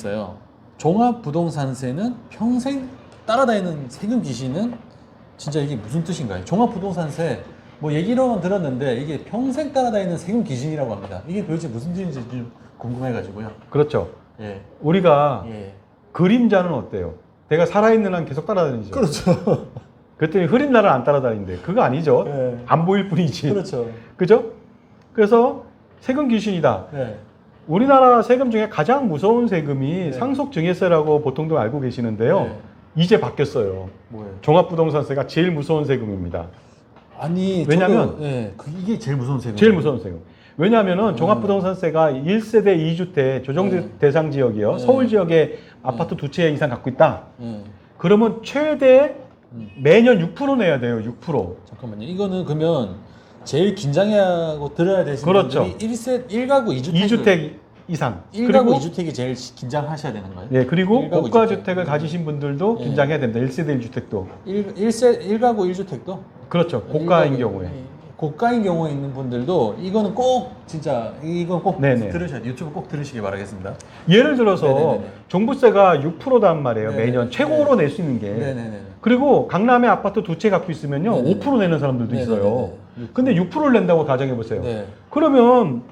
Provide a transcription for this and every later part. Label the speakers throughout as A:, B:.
A: 있어요. 종합부동산세는 평생 따라다니는 세금 귀신은 진짜 이게 무슨 뜻인가요? 종합부동산세 뭐 얘기로만 들었는데 이게 평생 따라다니는 세금 귀신이라고 합니다. 이게 도대체 무슨 뜻인지 좀 궁금해가지고요.
B: 그렇죠.
A: 예,
B: 우리가
A: 예,
B: 그림자는 어때요? 내가 살아있는 한 계속 따라다니죠.
A: 그렇죠.
B: 그랬더니 흐린 날은 안 따라다닌대. 그거 아니죠.
A: 예.
B: 안 보일 뿐이지.
A: 그렇죠.
B: 그죠? 그래서 세금 귀신이다.
A: 예,
B: 우리나라 세금 중에 가장 무서운 세금이
A: 네.
B: 상속증여세라고 보통들 알고 계시는데요.
A: 네.
B: 이제 바뀌었어요.
A: 뭐예요?
B: 종합부동산세가 제일 무서운 세금입니다.
A: 아니,
B: 왜냐면-
A: 저도, 예, 그 이게 제일 무서운 세금.
B: 제일 무서운 세금. 왜냐하면은 종합부동산세가 1세대 2주택 조정
A: 네.
B: 대상 지역이요.
A: 네.
B: 서울 지역에 아파트 두 채 이상 갖고 있다.
A: 예.
B: 그러면 최대
A: 음.
B: 매년 6% 내야 돼요. 6%.
A: 잠깐만요. 이거는 그러면 제일 긴장하고 들어야 되는
B: 그렇죠.
A: 분들이 1세 1가구 2주택
B: 2주택 이상.
A: 1가구 2주택이 제일 시- 긴장하셔야 되는 거예요?
B: 예, 그리고
A: 일가구
B: 고가
A: 이주택.
B: 주택을 가지신 분들도
A: 예.
B: 긴장해야 됩니다. 1세대 1주택도.
A: 1, 1세 1가구 1주택도
B: 그렇죠. 고가인 경우에.
A: 고가인 경우에 있는 분들도 이거는 꼭 진짜 이건 꼭
B: 네네.
A: 들으셔야 돼요. 유튜브 꼭 들으시기 바라겠습니다.
B: 예를 들어서
A: 네네네네.
B: 종부세가 6%단 말이에요.
A: 네네.
B: 매년 최고로 낼 수 있는 게.
A: 네, 네, 네.
B: 그리고 강남에 아파트 두 채 갖고 있으면요.
A: 네네네.
B: 5% 내는 사람들도
A: 네네네네.
B: 있어요. 근데 6%를 낸다고 가정해 보세요.
A: 네.
B: 그러면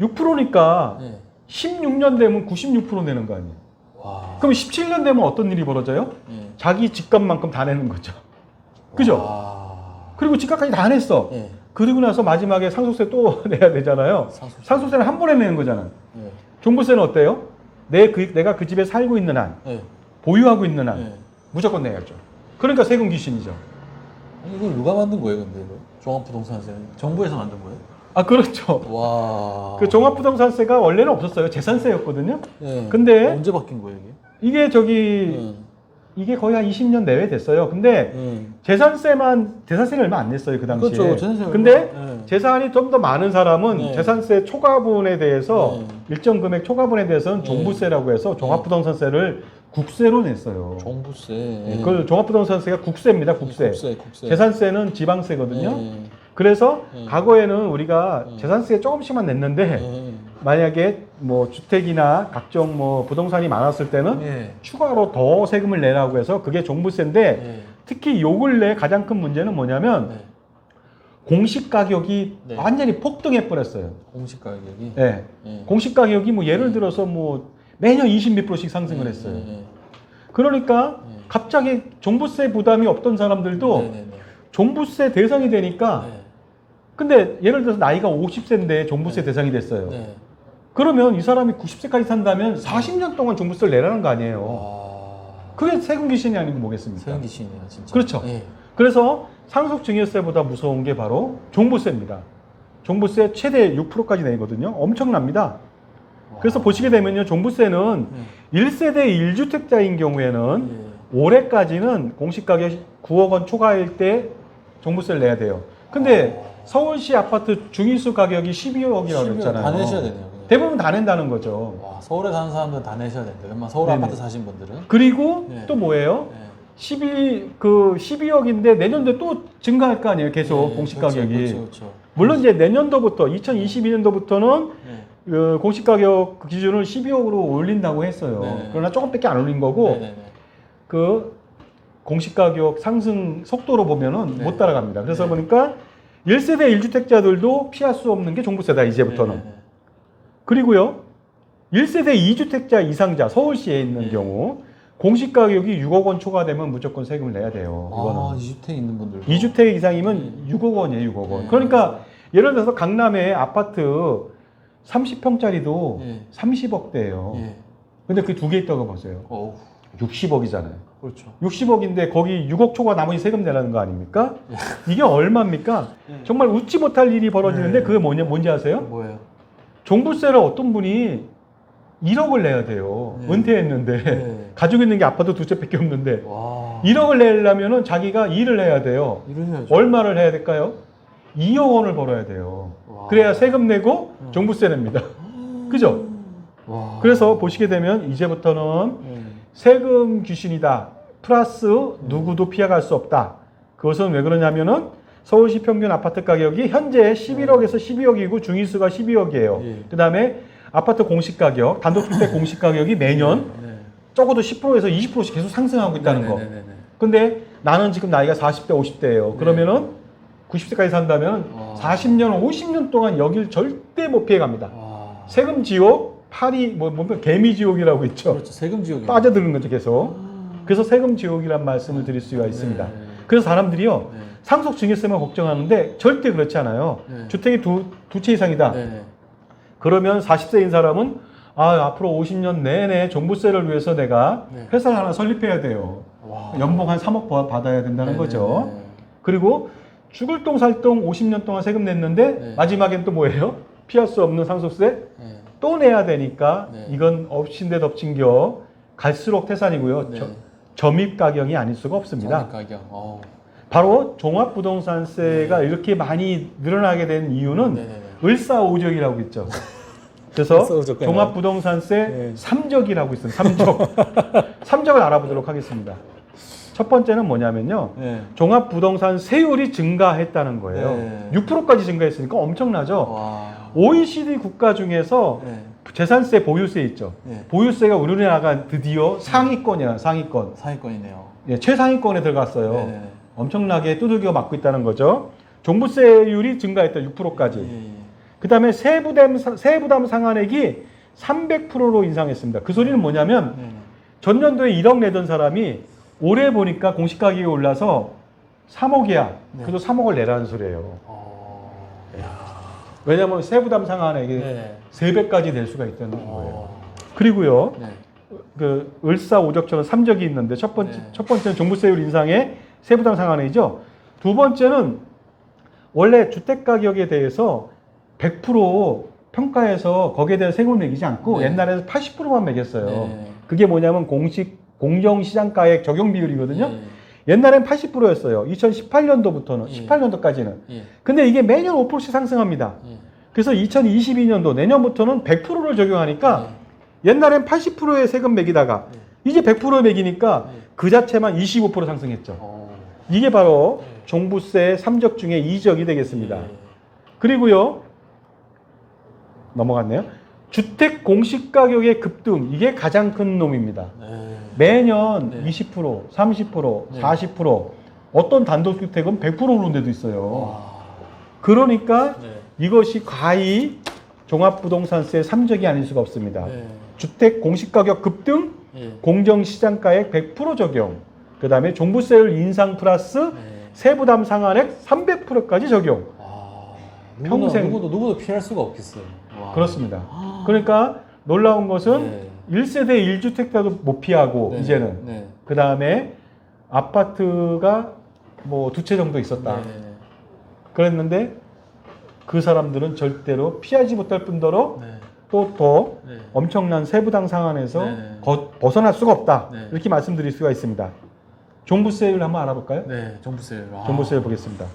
B: 6%니까
A: 네.
B: 16년 되면 96% 내는 거 아니에요.
A: 와.
B: 그럼 17년 되면 어떤 일이 벌어져요?
A: 네.
B: 자기 집값만큼 다 내는 거죠. 그죠?
A: 와.
B: 그리고 집값까지 다 냈어.
A: 네.
B: 그리고 나서 마지막에 상속세 또 내야 되잖아요.
A: 상속세.
B: 상속세는 한 번에 내는 거잖아요.
A: 네.
B: 종부세는 어때요? 내 그, 내가 그 집에 살고 있는 한,
A: 네.
B: 보유하고 있는 한,
A: 네.
B: 무조건 내야죠. 그러니까 세금 귀신이죠.
A: 이걸 누가 만든 거예요, 근데 이거? 종합부동산세 정부에서 만든 거예요?
B: 아, 그렇죠.
A: 와.
B: 그 종합부동산세가 원래는 없었어요. 재산세였거든요.
A: 네.
B: 근데
A: 언제 바뀐 거예요, 이게?
B: 이게 저기,
A: 네.
B: 이게 거의 한 20년 내외 됐어요. 근데
A: 네.
B: 재산세만, 재산세는 얼마 안 냈어요. 그 당시에.
A: 그렇죠. 재산세
B: 근데
A: 얼마- 네.
B: 재산이 좀 더 많은 사람은
A: 네.
B: 재산세 초과분에 대해서
A: 네.
B: 일정 금액 초과분에 대해서는
A: 네.
B: 종부세라고 해서 종합부동산세를 국세로 냈어요.
A: 종부세.
B: 네, 그걸 종합부동산세가 국세입니다. 국세.
A: 국세, 국세.
B: 재산세는 지방세거든요.
A: 네.
B: 그래서
A: 네.
B: 과거에는 우리가
A: 네.
B: 재산세 조금씩만 냈는데
A: 네.
B: 만약에 뭐 주택이나 각종 뭐 부동산이 많았을 때는
A: 네.
B: 추가로 더 세금을 내라고 해서 그게 종부세인데
A: 네.
B: 특히 요 근래 가장 큰 문제는 뭐냐면
A: 네.
B: 공시 가격이
A: 네.
B: 완전히 폭등해 버렸어요.
A: 공시 가격이.
B: 예.
A: 네.
B: 공시 가격이 뭐 예를
A: 네.
B: 들어서 뭐 매년 20몇 프로씩 상승을
A: 네,
B: 했어요.
A: 네, 네.
B: 그러니까
A: 네.
B: 갑자기 종부세 부담이 없던 사람들도
A: 네, 네, 네.
B: 종부세 대상이 되니까
A: 네.
B: 근데 예를 들어서 나이가 50세인데 종부세
A: 네.
B: 대상이 됐어요.
A: 네.
B: 그러면 이 사람이 90세까지 산다면 40년 동안 종부세를 내라는 거 아니에요.
A: 와.
B: 그게 세금 귀신이 아니고 뭐겠습니까?
A: 세금 귀신이네요, 진짜.
B: 그렇죠.
A: 네.
B: 그래서 상속증여세보다 무서운 게 바로 종부세입니다. 종부세 최대 6%까지 내거든요. 엄청납니다. 그래서
A: 와.
B: 보시게 되면요. 종부세는
A: 네.
B: 1세대 1주택자인 경우에는
A: 네.
B: 올해까지는 공시가격 9억 원 초과일 때 종부세를 내야 돼요. 근데 서울시 아파트 중위수 가격이 12억이라고
A: 12억
B: 그랬잖아요.
A: 다 내셔야 되네요. 그냥.
B: 대부분 다 낸다는 거죠.
A: 와, 서울에 사는 사람들은 다 내셔야 된다. 웬만 서울
B: 네네.
A: 아파트 사신 분들은.
B: 그리고
A: 네.
B: 또 뭐예요?
A: 네.
B: 12, 그 12억인데 내년도에 또 증가할 거 아니에요. 계속
A: 네,
B: 공시
A: 그렇죠,
B: 가격이.
A: 그렇죠, 그렇죠.
B: 물론 이제 내년도부터 2022년도부터는
A: 네.
B: 그 공시 가격 기준을 12억으로 올린다고 했어요.
A: 네네.
B: 그러나 조금밖에 안 올린 거고
A: 네, 네, 네.
B: 그 공시 가격 상승 속도로 보면은
A: 네.
B: 못 따라갑니다. 그래서
A: 네.
B: 보니까 1세대 1주택자들도 피할 수 없는 게 종부세다 이제부터는.
A: 네, 네, 네.
B: 그리고요. 1세대 2주택자 이상자 서울시에 있는
A: 네.
B: 경우 공시 가격이 6억 원 초과되면 무조건 세금을 내야 돼요.
A: 아,
B: 이거는.
A: 2주택 있는 분들.
B: 2주택 이상이면 6억 원이에요, 6억 원.
A: 네.
B: 그러니까 예를 들어서 강남에 아파트 30평짜리도
A: 네.
B: 30억대예요.
A: 예.
B: 근데 그 두 개 있다고 보세요.
A: 어우,
B: 60억이잖아요.
A: 그렇죠.
B: 60억인데 거기 6억 초과 나머지 세금 내라는 거 아닙니까? 이게 얼마입니까?
A: 네.
B: 정말 웃지 못할 일이 벌어지는데
A: 네.
B: 그게 뭐냐, 뭔지 아세요?
A: 뭐예요?
B: 종부세를 어떤 분이 1억을 내야 돼요.
A: 네.
B: 은퇴했는데.
A: 네.
B: 가지고 있는 게 아파트 두 채밖에 없는데.
A: 와.
B: 1억을 내려면은 자기가 일을 해야 돼요.
A: 이러셔야죠.
B: 얼마를 해야 될까요? 2억 원을 벌어야 돼요.
A: 와.
B: 그래야 세금 내고
A: 음.
B: 종부세 냅니다. 그죠?
A: 와.
B: 그래서 보시게 되면 이제부터는
A: 네.
B: 세금 귀신이다. 플러스 누구도 피해갈 수 없다. 그것은 왜 그러냐면은 서울시 평균 아파트 가격이 현재 11억에서 12억이고 중위수가 12억이에요.
A: 예.
B: 그 다음에 아파트 공시 가격, 단독주택 공시 가격이 매년
A: 네.
B: 적어도 10%에서 20%씩 계속 상승하고 있다는 거.
A: 네네네 네.
B: 근데 나는 지금 나이가 40대, 50대예요. 그러면은 90세까지 산다면
A: 와.
B: 40년, 50년 동안 여길 절대 못 피해 갑니다.
A: 와.
B: 세금 지옥, 파리 뭐 뭐면 개미 지옥이라고 있죠.
A: 그렇죠. 세금 지옥이
B: 빠져드는 거죠, 계속. 그래서 세금 지옥이란 말씀을 드릴 수가 있습니다.
A: 네.
B: 그래서 사람들이요.
A: 네.
B: 상속 증여세만 걱정하는데 절대 그렇지 않아요.
A: 네.
B: 주택이 두, 두 채 이상이다.
A: 네네.
B: 그러면 40세인 사람은 아, 앞으로 50년 내내 종부세를 위해서 내가
A: 네.
B: 회사를 하나 설립해야 돼요.
A: 와.
B: 연봉 한 3억 바- 받아야 된다는
A: 네네네.
B: 거죠. 그리고 죽을 똥살똥 50년 동안 세금 냈는데
A: 네.
B: 마지막엔 또 뭐예요? 피할 수 없는 상속세
A: 네.
B: 또 내야 되니까
A: 네.
B: 이건 엎친 데 덮친 겨 갈수록 태산이고요.
A: 네.
B: 저- 점입 가격이 아닐 수가 없습니다.
A: 가격. 어.
B: 바로 종합부동산세가 이렇게 많이 늘어나게 된 이유는
A: 네네네.
B: 을사오적이라고 있죠. 그래서
A: 을사오적가요?
B: 종합부동산세
A: 네.
B: 삼적이라고 있어요. 삼적. 삼적을 알아보도록 하겠습니다. 첫 번째는 뭐냐면요.
A: 네.
B: 종합부동산 세율이 증가했다는 거예요.
A: 네.
B: 6%까지 증가했으니까 엄청나죠.
A: 와.
B: OECD 국가 중에서
A: 네.
B: 재산세 보유세 있죠.
A: 네.
B: 보유세가 우리나라가 드디어 상위권이야, 상위권.
A: 상위권이네요.
B: 예, 최상위권에 들어갔어요.
A: 네네.
B: 엄청나게 두들겨 맞고 있다는 거죠. 종부세율이 증가했다 6%까지.
A: 예, 예.
B: 그 다음에 세부담, 사- 세부담 상한액이 300%로 인상했습니다. 그 소리는 뭐냐면
A: 네네.
B: 전년도에 1억 내던 사람이 올해 보니까 공시 가격이 올라서 3억이야.
A: 네.
B: 그래도 3억을 내라는 소리예요.
A: 어. 야.
B: 왜냐하면 세부 담 상한액이
A: 네.
B: 3배까지 될 수가 있다는 거예요.
A: 어.
B: 그리고
A: 네.
B: 그 을사오적처럼 삼적이 있는데 첫 번째
A: 네.
B: 첫 번째는 종부세율 인상에 세부담 상한액이죠. 두 번째는 원래 주택 가격에 대해서 100% 평가해서 거기에 대한 세금을 매기지 않고
A: 네.
B: 옛날에는 80%만 매겼어요.
A: 네.
B: 그게 뭐냐면 공식 공정 시장가액 적용 비율이거든요.
A: 예.
B: 옛날엔 80%였어요. 2018년도부터는
A: 예.
B: 18년도까지는.
A: 예.
B: 근데 이게 매년 5%씩 상승합니다.
A: 예.
B: 그래서 2022년도 내년부터는 100%를 적용하니까 옛날엔 80%의 세금 매기다가
A: 예.
B: 이제 100% 매기니까
A: 예.
B: 그 자체만 25% 상승했죠.
A: 어.
B: 이게 바로
A: 예.
B: 종부세 3적 중에 2적이 되겠습니다.
A: 예.
B: 그리고요. 넘어갔네요. 주택 공시 가격의 급등 이게 가장 큰 놈입니다.
A: 네.
B: 매년
A: 네.
B: 20%, 30%,
A: 네.
B: 40% 어떤 단독주택은 100% 오른 데도 있어요.
A: 와.
B: 그러니까
A: 네.
B: 이것이 과히 종합부동산세 3적이 아닐 수가 없습니다.
A: 네.
B: 주택 공시가격 급등,
A: 예.
B: 공정시장가액 100% 적용, 그 다음에 종부세율 인상 플러스
A: 네.
B: 세부담 상한액 300%까지 적용.
A: 와.
B: 평생-
A: 누구도 누구도 피할 수가 없겠어요. 와.
B: 그렇습니다. 그러니까 놀라운 것은
A: 네.
B: 1세대 1주택자도 못 피하고
A: 네.
B: 이제는
A: 네.
B: 그 다음에 아파트가 뭐 두 채 정도 있었다.
A: 네.
B: 그랬는데 그 사람들은 절대로 피하지 못할 뿐더러
A: 네.
B: 또더
A: 네.
B: 엄청난 세부당 상한에서
A: 네.
B: 거- 벗어날 수가 없다.
A: 네.
B: 이렇게 말씀드릴 수가 있습니다. 종부세율 한번 알아볼까요?
A: 네. 정부세. 와.
B: 종부세율 보겠습니다.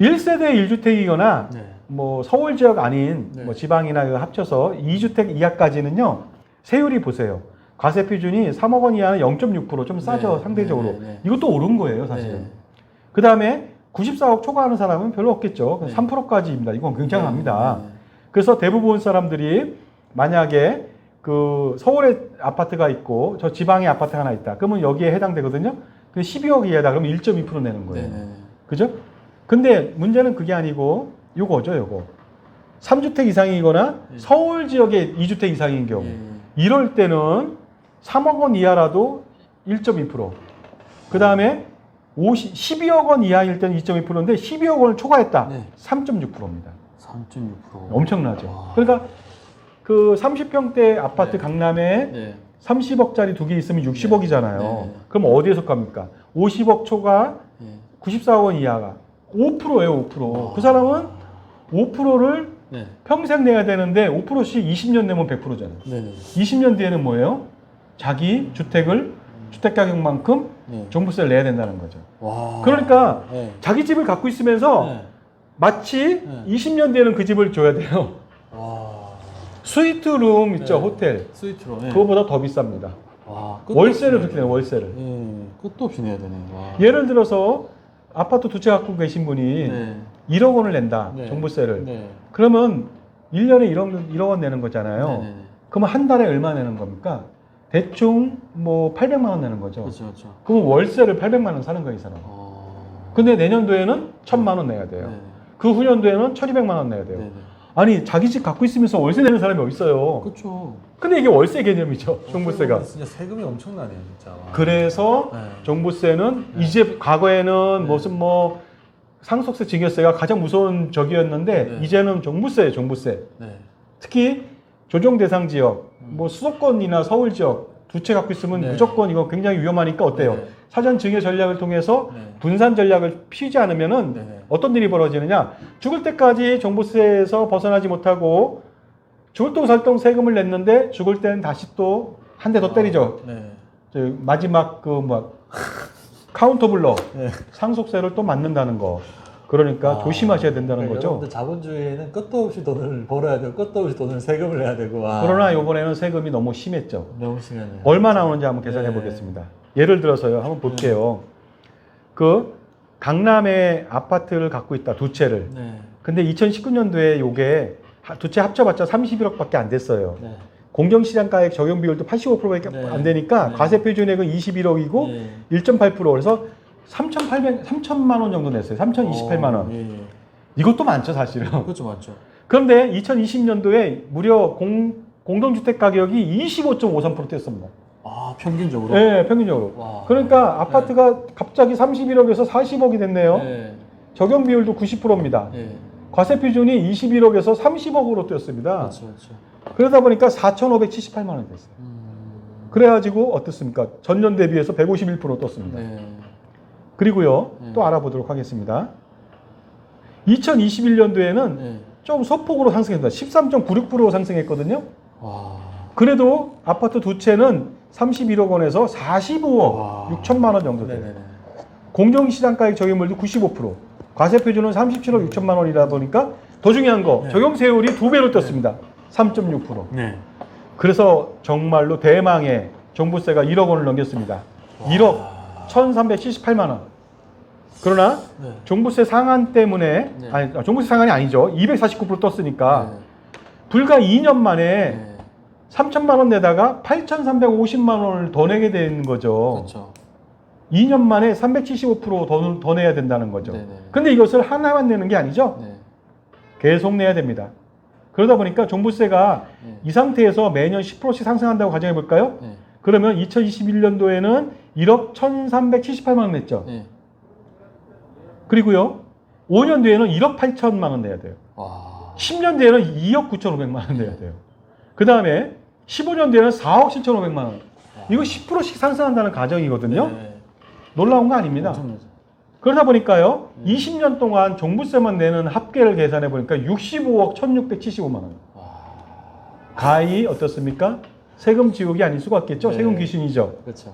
B: 1세대 1주택이거나
A: 네.
B: 뭐 서울 지역 아닌
A: 네.
B: 뭐 지방이나 이거 합쳐서 2주택 이하까지는요. 세율이 보세요. 과세 표준이 3억 원 이하는 0.6%좀 싸죠
A: 네.
B: 상대적으로.
A: 네, 네, 네.
B: 이것도 오른 거예요 사실은.
A: 네.
B: 그 다음에 94억 초과하는 사람은 별로 없겠죠.
A: 네.
B: 3%까지입니다. 이건 굉장합니다.
A: 네.
B: 그래서 대부분 사람들이 만약에 그 서울에 아파트가 있고 저 지방에 아파트 하나 있다. 그러면 여기에 해당되거든요. 그 12억 이하다. 그러면 1.2% 내는
A: 네.
B: 거예요.
A: 네. 네.
B: 그죠? 근데 문제는 그게 아니고 요거죠, 요거. 3주택 이상이거나
A: 예.
B: 서울 지역에 2주택 이상인 경우.
A: 예.
B: 이럴 때는 3억 원 이하라도 1.2%. 그 다음에 50, 12억 원 이하일 때는 2.2%인데 12억 원을 초과했다.
A: 네.
B: 3.6%입니다.
A: 3.6%.
B: 엄청나죠.
A: 와.
B: 그러니까 그 30평대 아파트
A: 네.
B: 강남에
A: 네.
B: 30억짜리 두 개 있으면 60억이잖아요.
A: 네.
B: 그럼 어디에서 갑니까? 50억 초과
A: 예.
B: 94억 원 이하가 5%예요, 5%.
A: 와.
B: 그 사람은 5%를
A: 네.
B: 평생 내야 되는데 5%씩 20년 내면 100%잖아요.
A: 네. 네.
B: 20년 뒤에는 뭐예요? 자기 주택을 주택 가격만큼
A: 네.
B: 종부세를 내야 된다는 거죠.
A: 와.
B: 그러니까
A: 네.
B: 자기 집을 갖고 있으면서
A: 네.
B: 마치
A: 네.
B: 20년 뒤에는 그 집을 줘야 돼요.
A: 와.
B: 스위트룸 있죠,
A: 네.
B: 호텔.
A: 스위트로. 네.
B: 그거보다 더 비쌉니다.
A: 와. 끝도
B: 월세를
A: 없이
B: 그렇게 내요, 월세를.
A: 예. 끝도 없이 내야 되네. 와.
B: 예를 들어서 아파트 두 채 갖고 계신 분이
A: 네.
B: 1억 원을 낸다,
A: 네.
B: 종부세를.
A: 네.
B: 그러면 1년에 1억, 1억 원 내는 거잖아요.
A: 네네네.
B: 그러면 한 달에 얼마 내는 겁니까? 대충 뭐 800만 원 내는 거죠.
A: 그렇죠, 그렇죠.
B: 그럼 월세를 800만 원 사는 거예요, 이 사람.
A: 어...
B: 근데 내년도에는 1000만 원 내야 돼요.
A: 네네.
B: 그 후년도에는 1200만 원 내야 돼요.
A: 네네.
B: 아니, 자기 집 갖고 있으면서 월세 내는 사람이 어디 있어요?
A: 그렇죠.
B: 근데 이게 월세 개념이죠, 종부세가.
A: 진짜 세금이 엄청나네요, 진짜. 와.
B: 그래서
A: 네.
B: 종부세는
A: 네.
B: 이제 과거에는
A: 네.
B: 무슨 뭐 상속세, 증여세가 가장 무서운 적이었는데
A: 네.
B: 이제는 종부세예요, 종부세.
A: 네.
B: 특히 조정 대상 지역,
A: 음.
B: 뭐 수도권이나 서울 지역 두 채 갖고 있으면
A: 네.
B: 무조건 이거 굉장히 위험하니까 어때요?
A: 네.
B: 사전 증여 전략을 통해서
A: 네.
B: 분산 전략을 피지 않으면은
A: 네네.
B: 어떤 일이 벌어지느냐? 죽을 때까지 종부세에서 벗어나지 못하고 죽을 동 살동 세금을 냈는데 죽을 때는 다시 또 한 대 더 때리죠.
A: 네.
B: 저 마지막 그 뭐 카운터 블러
A: 네.
B: 상속세를 또 맞는다는 거. 그러니까
A: 아,
B: 조심하셔야 된다는
A: 그러니까
B: 거죠.
A: 여러분들 자본주의에는 끝도 없이 돈을 벌어야 되고 끝도 없이 돈을 세금을 내야 되고. 와.
B: 그러나 이번에는 세금이 너무 심했죠.
A: 너무 심하네요.
B: 얼마 나오는지 한번 계산해
A: 네.
B: 보겠습니다. 예를 들어서요, 한번 볼게요. 그 강남에 아파트를 갖고 있다 두 채를.
A: 네.
B: 근데 2019년도에 요게 두 채 합쳐봤자 31억밖에 안 됐어요.
A: 네.
B: 공정시장가액 적용 비율도 85%밖에
A: 네.
B: 안 되니까
A: 네.
B: 과세 표준액은 21억이고
A: 네.
B: 1.8% 그래서 3,800, 3천만 원 정도 냈어요. 3,028만 원.
A: 어, 예, 예.
B: 이것도 많죠, 사실은.
A: 그렇죠, 맞죠.
B: 그런데 2020년도에 무려 공, 공동주택 가격이 25.53% 뛰었습니다.
A: 아 평균적으로.
B: 네, 평균적으로.
A: 와.
B: 그러니까 아파트가 갑자기 31억에서 40억이 됐네요.
A: 네.
B: 적용 비율도 90%입니다.
A: 네.
B: 과세 표준이 21억에서 30억으로 뛰었습니다.
A: 그렇죠, 그렇죠.
B: 그러다 보니까 4,578만 원이 됐어요.
A: 음.
B: 그래가지고 어떻습니까? 전년 대비해서 151% 떴습니다.
A: 네.
B: 그리고요,
A: 네.
B: 또 알아보도록 하겠습니다. 2021년도에는
A: 네.
B: 좀 소폭으로 상승했습니다. 13.96% 상승했거든요.
A: 와.
B: 그래도 아파트 두 채는 31억 원에서 45억
A: 와.
B: 6천만 원 정도 돼요.
A: 네네네.
B: 공정시장가액 적용률도 95%. 과세 표준은 37억 6천만 원이다 보니까 더 중요한 거
A: 네.
B: 적용 세율이 두 배로 떴습니다. 3.6%.
A: 네.
B: 그래서 정말로 대망의 종부세가 1억 원을 넘겼습니다. 1억 1,378만 원. 그러나
A: 네.
B: 종부세 상한 때문에
A: 네.
B: 아니 종부세 상한이 아니죠. 249% 떴으니까
A: 네.
B: 불과 2년 만에
A: 네.
B: 3천만 원 내다가 8,350만 원을 더 내게 되는 거죠.
A: 그렇죠.
B: 2년 만에 375%더 더 내야 된다는 거죠.
A: 네네.
B: 근데 이것을 하나만 내는 게 아니죠.
A: 네.
B: 계속 내야 됩니다. 그러다 보니까 종부세가
A: 네.
B: 이 상태에서 매년 10%씩 상승한다고 가정해 볼까요?
A: 네.
B: 그러면 2021년도에는 1억 1,378만 원 냈죠.
A: 네.
B: 그리고요. 5년 뒤에는 1억 8천만 원 내야 돼요.
A: 와.
B: 10년 뒤에는 2억 9,500만 원 내야 돼요. 그 다음에 15년 뒤에는 4억 7,500만 원. 이거 10%씩 상승한다는 가정이거든요.
A: 네.
B: 놀라운 거 아닙니다.
A: 엄청나죠.
B: 그러다 보니까요,
A: 음.
B: 20년 동안 종부세만 내는 합계를 계산해 보니까 65억 1,675만 원.
A: 와.
B: 가히 어떻습니까? 세금 지옥이 아닐 수가 없겠죠.
A: 네.
B: 세금 귀신이죠.
A: 그렇죠.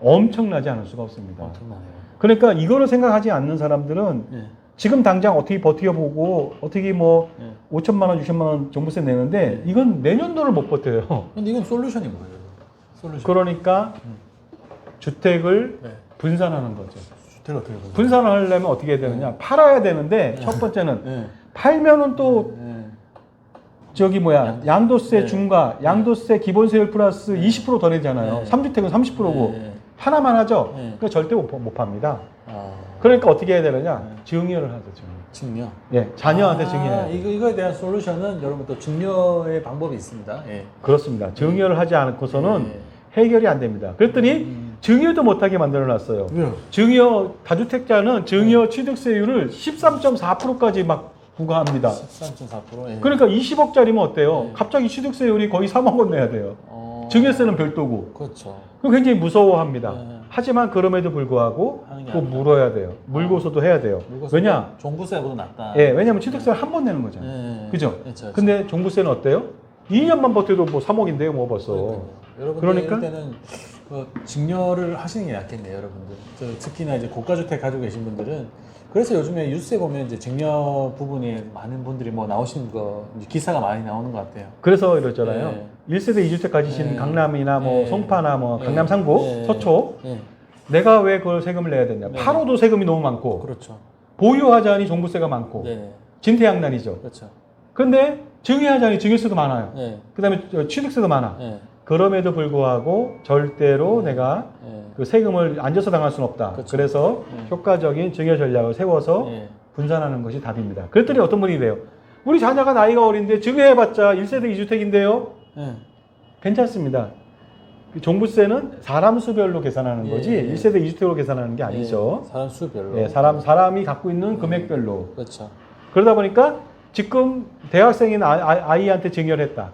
B: 엄청나지 않을 수가 없습니다.
A: 엄청나네요.
B: 그러니까 이거를 생각하지 않는 사람들은
A: 네.
B: 지금 당장 어떻게 버텨보고 어떻게 뭐
A: 네.
B: 5천만 원, 6천만 원 종부세 내는데 이건 내년도를 못 버텨요.
A: 근데 이건 솔루션이 뭐예요? 솔루션.
B: 그러니까
A: 음.
B: 주택을
A: 네.
B: 분산하는 거죠.
A: 주택 어떻게 보세요?
B: 분산을 하려면 어떻게 해야 되느냐? 팔아야 되는데 첫 번째는
A: 네.
B: 팔면은 또
A: 네.
B: 저기 뭐야 양도세
A: 네.
B: 중과 양도세 기본세율 플러스 20%더 내잖아요.
A: 네.
B: 삼 3주택은 30%고
A: 네.
B: 하나만 하죠.
A: 네.
B: 그러니까 절대 못, 못 팝니다.
A: 아.
B: 그러니까 어떻게 해야 되느냐?
A: 네.
B: 증여를 하죠. 증여.
A: 증여.
B: 예, 자녀한테
A: 아,
B: 증여해야 돼요.
A: 이거 이거에 대한 솔루션은 여러분 또 증여의 방법이 있습니다. 예.
B: 그렇습니다. 증여를 하지 않고서는
A: 예.
B: 해결이 안 됩니다. 그랬더니
A: 음.
B: 증여도 못하게 만들어 놨어요.
A: 왜요?
B: 증여 다주택자는 증여 취득세율을 13.4%까지 막 부과합니다.
A: 13.4%. 예.
B: 그러니까 20억짜리면 어때요?
A: 네.
B: 갑자기 취득세율이 거의 3억 원 내야 돼요.
A: 어.
B: 증여세는 별도고.
A: 그렇죠.
B: 그 굉장히 무서워합니다.
A: 네.
B: 하지만 그럼에도 불구하고
A: 아니다.
B: 물어야 돼요. 물고서도 해야 돼요.
A: 물고서
B: 왜냐?
A: 종부세보다 낫다.
B: 예, 왜냐면 취득세를 한 번 내는 거잖아요.
A: 예.
B: 그죠?
A: 그렇죠.
B: 근데 종부세는 어때요? 2년만 버텨도 뭐 3억인데요, 뭐 벌써.
A: 여러분들
B: 그러니까?
A: 때는 그 증여를 하시는 게 낫겠네요, 여러분들. 저 특히나 이제 고가주택 가지고 계신 분들은 그래서 요즘에 뉴스에 보면 이제 증여 부분이 많은 분들이 뭐 나오시는 거 이제 기사가 많이 나오는 것 같아요.
B: 그래서 이러잖아요.
A: 네.
B: 1세대 2주택 가지신
A: 네.
B: 강남이나 뭐
A: 네.
B: 송파나 뭐
A: 네.
B: 강남 상구,
A: 네.
B: 서초
A: 예.
B: 내가 왜 그걸 세금을 내야 되냐?
A: 네.
B: 8호도 세금이 너무 많고
A: 그렇죠.
B: 보유하자니 종부세가 많고
A: 네.
B: 진퇴양난이죠.
A: 그렇죠.
B: 근데 증여하자니 증여세도 많아요.
A: 예.
B: 그다음에 저 취득세도 많아.
A: 예.
B: 그럼에도 불구하고 절대로 내가
A: 예.
B: 그 세금을 앉아서 당할 수는 없다.
A: 그렇죠.
B: 그래서
A: 네.
B: 효과적인 증여 전략을 세워서
A: 예.
B: 분산하는 것이 답입니다. 그랬더니 어떤 분이 이래요. 우리 자녀가 나이가 어린데 증여해봤자 1세대 2주택인데요.
A: 예.
B: 괜찮습니다. 그 종부세는 사람 수별로 계산하는 거지
A: 예.
B: 1세대 2주택으로 계산하는 게 아니죠.
A: 예. 사람 수별로.
B: 예, 사람 사람이 갖고 있는 금액별로.
A: 그렇죠.
B: 그러다 보니까 지금 대학생인 아, 이한테 증여를 했다.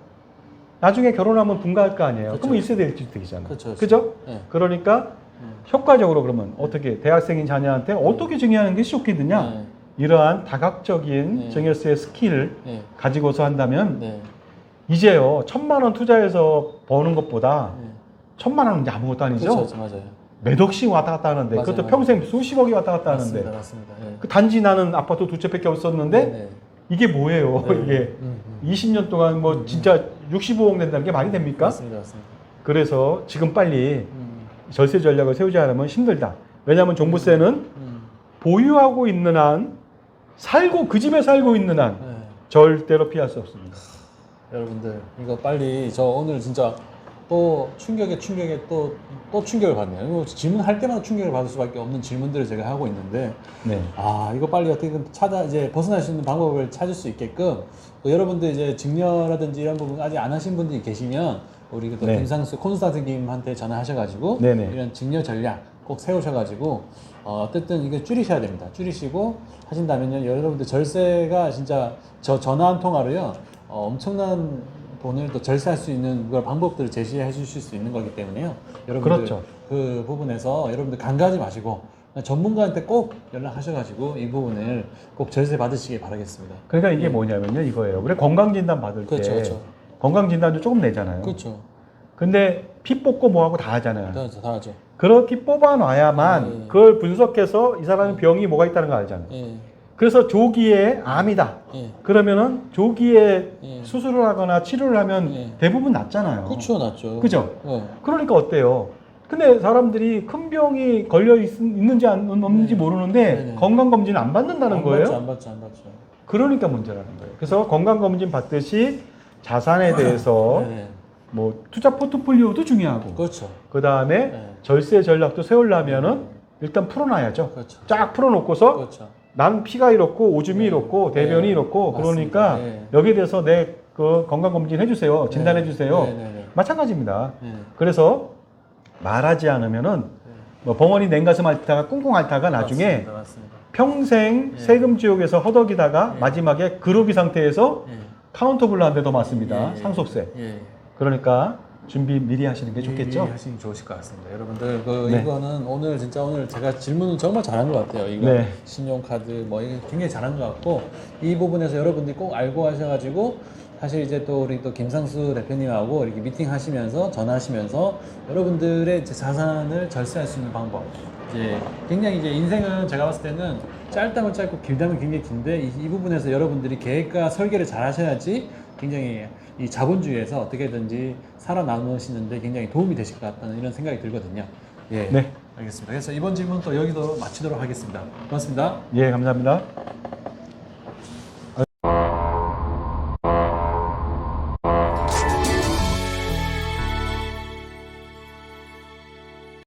B: 나중에 결혼하면 분가할 거 아니에요.
A: 그렇죠.
B: 그러면 1세대 1주택이잖아요.
A: 그렇죠.
B: 그죠?
A: 예.
B: 그러니까
A: 음.
B: 효과적으로 그러면 어떻게 대학생인 자녀한테 어떻게 증여하는 게 좋겠느냐?
A: 예.
B: 이러한 다각적인
A: 네.
B: 증여세 스킬을
A: 예.
B: 가지고서 한다면
A: 네.
B: 이제요 천만 원 투자해서 버는 것보다
A: 예.
B: 천만 원은 이제 아무것도 아니죠.
A: 그렇죠. 맞아요.
B: 몇 억씩 왔다 갔다 하는데
A: 맞아요,
B: 그것도
A: 맞아요.
B: 평생 수십억이 왔다 갔다
A: 맞습니다.
B: 하는데
A: 맞습니다. 예.
B: 그 단지 나는 아파트 두 채밖에 없었는데
A: 네.
B: 이게 뭐예요?
A: 네.
B: 이게
A: 음, 음.
B: 20년 동안 뭐 진짜 65억 낸다는 게 말이 됩니까?
A: 맞습니다. 맞습니다.
B: 그래서 지금 빨리
A: 음.
B: 절세 전략을 세우지 않으면 힘들다. 왜냐하면 종부세는
A: 음.
B: 보유하고 있는 한 살고 그 집에 살고 있는 한
A: 네.
B: 절대로 피할 수 없습니다.
A: 여러분들 이거 빨리 저 오늘 진짜 또 충격에 충격에 또 또 충격을 받네요. 질문할 때마다 충격을 받을 수밖에 없는 질문들을 제가 하고 있는데
B: 네.
A: 아 이거 빨리 어떻게든 찾아 이제 벗어날 수 있는 방법을 찾을 수 있게끔 또 여러분들 이제 증여라든지 이런 부분 아직 안 하신 분들이 계시면 우리 또
B: 네.
A: 김상수 콘스타트님한테 전화하셔가지고
B: 네네.
A: 이런 증여 전략 꼭 세우셔가지고 어, 어쨌든 이게 줄이셔야 됩니다. 줄이시고 하신다면요 여러분들 절세가 진짜 저 전화 한 통화로요 어, 엄청난 돈을 또 절세할 수 있는 그걸 방법들을 제시해 주실 수 있는 거기 때문에요. 여러분들
B: 그렇죠.
A: 그 부분에서 여러분들 간과하지 마시고 전문가한테 꼭 연락하셔가지고 이 부분을 꼭 절세 받으시길 바라겠습니다.
B: 그러니까 이게 뭐냐면요 이거예요. 우리 건강진단 받을 때
A: 그렇죠, 그렇죠.
B: 건강진단도 조금 내잖아요.
A: 그렇죠.
B: 근데 피 뽑고 뭐하고 다 하잖아요.
A: 다, 다 하죠.
B: 그렇게 뽑아놔야만
A: 네.
B: 그걸 분석해서 이 사람이 병이 뭐가 있다는 걸 알잖아요.
A: 예,
B: 그래서 조기에 암이다.
A: 예.
B: 그러면은 조기에
A: 예.
B: 수술을 하거나 치료를 하면
A: 예.
B: 대부분 낫잖아요.
A: 그렇죠, 낫죠.
B: 그죠?
A: 예.
B: 그러니까 어때요? 근데 사람들이 큰 병이 걸려 있, 는지 없는지
A: 네.
B: 모르는데
A: 네네.
B: 건강 검진 안 받는다는
A: 안
B: 거예요.
A: 받죠, 안 받죠, 안 받죠.
B: 그러니까 문제라는 거예요. 그래서 건강 검진 받듯이 자산에 대해서
A: 네,
B: 뭐 투자 포트폴리오도 중요하고
A: 그렇죠.
B: 그 다음에
A: 네.
B: 절세 전략도 세우려면은 일단 풀어놔야죠.
A: 그렇죠.
B: 쫙 풀어놓고서
A: 그렇죠.
B: 난 피가 이렇고 오줌이
A: 네.
B: 이렇고 대변이
A: 네.
B: 이렇고. 그러니까
A: 네.
B: 여기에 대해서 내 그 건강 검진 해주세요. 진단해 주세요.
A: 네, 네, 네.
B: 마찬가지입니다.
A: 네.
B: 그래서 말하지 않으면은 뭐 벙어리 냉가슴 앓다가 꽁꽁 앓다가 나중에
A: 맞습니다, 맞습니다.
B: 평생
A: 네.
B: 세금 지옥에서 허덕이다가
A: 네.
B: 마지막에 그루기 상태에서
A: 예.
B: 카운터블로 한대더 맞습니다.
A: 예, 예.
B: 상속세.
A: 예.
B: 그러니까 준비 미리 하시는 게 좋겠죠.
A: 미리 하시는 게 좋으실 것 같습니다. 여러분들 그
B: 네.
A: 이거는 오늘 진짜 오늘 제가 질문을 정말 잘한 것 같아요. 이거
B: 네.
A: 신용카드 뭐 이게 굉장히 잘한 것 같고 이 부분에서 여러분들이 꼭 알고 하셔가지고 사실 이제 또 우리 또 김상수 대표님하고 이렇게 미팅 하시면서 전화하시면서 여러분들의 자산을 절세할 수 있는 방법 이제 굉장히 이제 인생은 제가 봤을 때는 짧다면 짧고 길다면 굉장히 긴데 이, 이 부분에서 여러분들이 계획과 설계를 잘 하셔야지 굉장히 이 자본주의에서 어떻게든지 살아남으시는데 굉장히 도움이 되실 것 같다는 이런 생각이 들거든요. 예.
B: 네.
A: 알겠습니다. 그래서 이번 질문 또 여기서 마치도록 하겠습니다. 고맙습니다.
B: 예, 감사합니다.